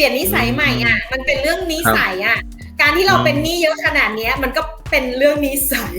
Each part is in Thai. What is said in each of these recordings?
ลี่ยนนิสัยใหม่อะ มันเป็นเรื่องนิสัยอะ การที่เราเป็นหนี้เยอะขนาดเนี้ย มันก็เป็นเรื่องนิสัย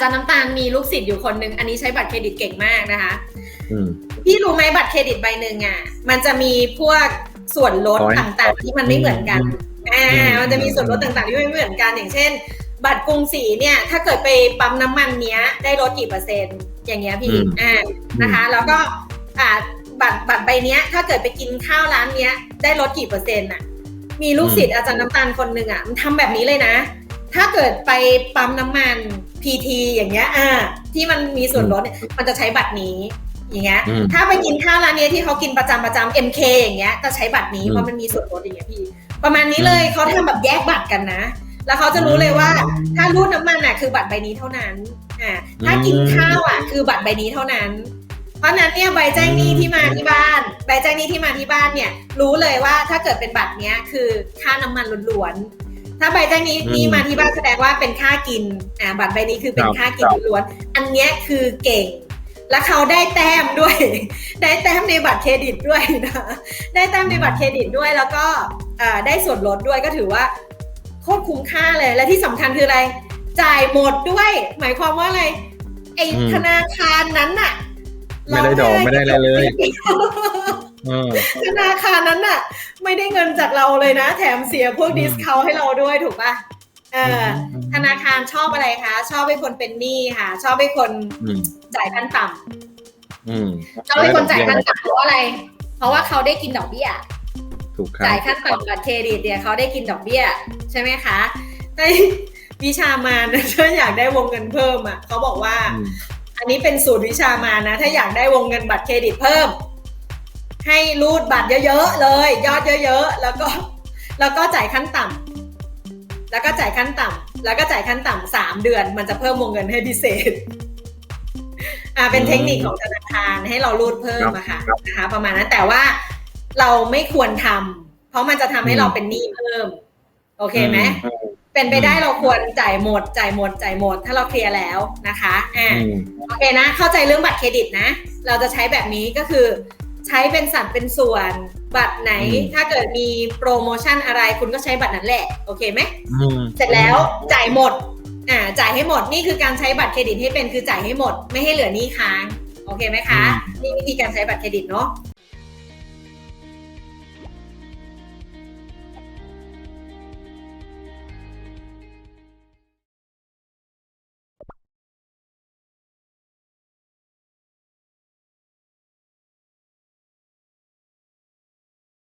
จารย์น้ำตาลมีลูกศิษย์อยู่คนหนึ่งอันนี้ใช้บัตรเครดิตเก่งมากนะคะอืมพี่รู้ไหมบัตรเครดิตใบหนึ่งอะ มันจะมีพวกส่วนลด Point ต่างๆ ที่มันไม่เหมือนกันอ่าอืมมันจะมีส่วนลดต่างๆ ที่ไม่เหมือนกันอย่างเช่น บัตรกรุงศรีเนี่ย ถ้าเกิดไปปั๊มน้ำมันเนี้ย ได้ลดกี่เปอร์เซ็นต์อย่างเงี้ยพี่อ่านะคะ แล้วก็อ่าบัตรบัตรใบเนี้ย ถ้าเกิดไปกินข้าวร้านเนี้ย ได้ลดกี่เปอร์เซ็นต์อะมีลูกศิษย์อาจารย์น้ำตาลคนหนึ่งอะมันทำแบบนี้เลยนะ ถ้าเกิดไปปั๊มน้ำมัน PT อย่างเงี้ยอ่าที่มันมีส่วนลดเนี่ยมันจะใช้บัตรนี้อย่างเงี้ยอืมถ้าไปกินข้าวร้านเนี้ยที่เขากินประจำประจำ MK อย่างเงี้ยจะใช้บัตรนี้อืมเพราะมันมีส่วนลดอย่างเงี้ยพี่ประมาณนี้เลยเขาทำแบบแยกบัตรกันนะ แล้วเขาจะรู้เลยว่า ถ้ารูดน้ำมันอะคือบัตรใบนี้เท่านั้นอ่าถ้ากินข้าวอะคือบัตรใบนี้เท่านั้น เพราะฉะนั้นเนี่ยใบแจ้งหนี้ที่มาที่บ้าน ใบแจ้งหนี้ที่มาที่บ้านเนี่ยรู้เลยว่าถ้าเกิดเป็นบัตรเนี้ยคือค่าน้ำมันล้วนๆ ถ้าใบแจ้งหนี้อืมนี่มาที่บ้านแสดงว่าเป็นค่ากินอ่าบัตรใบนี้คือเป็นครับค่ากินล้วนๆอันเนี้ยคือเก่ง แล้วเขาได้แต้มด้วย ได้แต้มในบัตรเครดิตด้วยนะได้แต้มในบัตรเครดิตด้วยแล้วก็อ่าได้ส่วนลดด้วยก็ถือว่าโคตรคุ้มค่าเลยและที่สำคัญคืออะไร จ่ายหมดด้วย หมายความว่าอะไรไออืมธนาคารนั้นน่ะไม่ได้ดอกไม่ได้อะไรเลยเออ ธนาคารนั้นน่ะ ไม่ได้เงินจากเราเลยนะ แถมเสียพวกอืมดิสคาวให้เราด้วยถูกปะเอออธนาคารชอบอะไรคะ ชอบให้คนเป็นหนี้ค่ะ ชอบให้คนอืมจ่ายขั้นต่ำอืมชอบให้คนจ่ายขั้นต่ำเพราะอะไร เพราะว่าเขาได้กินดอกเบี้ยถูกครัจ่ายบขั้นต่ำบัตรเครดิตเนี่ยเขาได้กินดอกเบี้ย ใช่ไหมคะในวิชามานนะถ้าอยากได้วงเงินเพิ่มอะเขาบอกว่าอืมอันนี้เป็นสูตรวิชามานะ ถ้าอยากได้วงเงินบัตรเครดิตเพิ่ม ให้รูดบัตรเยอะๆเลย ยอดเยอะๆ แล้วก็แล้วก็จ่ายขั้นต่ำแล้วก็จ่ายขั้นต่ำแล้วก็จ่ายขั้นต่ำสามเดือน มันจะเพิ่มวงเงินให้พิเศษอ่าเป็นเทคนิคของธนาคารให้เรารูดเพิ่มอะค่ะนะคะประมาณนั้นแต่ว่าเราไม่ควรทำเพราะมันจะทำให้เราเป็นหนี้เพิ่ม โอเคไหมอืมเป็นไปได้เราควรจ่ายหมดจ่ายหมดจ่ายหมด ถ้าเราเคลียร์แล้วนะคะอ่าอืมโอเคนะ เข้าใจเรื่องบัตรเครดิตนะ เราจะใช้แบบนี้ก็คือ ใช้เป็นสัดเป็นส่วนบัตรไหนอืมถ้าเกิดมีโปรโมชั่นอะไรคุณก็ใช้บัตรนั้นแหละ โอเคไหมอืมเสร็จแล้วจ่ายหมดอ่าจ่ายให้หมดนี่คือการใช้บัตรเครดิตให้เป็นคือจ่ายให้หมด ไม่ให้เหลือหนี้ค้าง โอเคไหมคะ นี่วิธีการใช้บัตรเครดิตเนาะ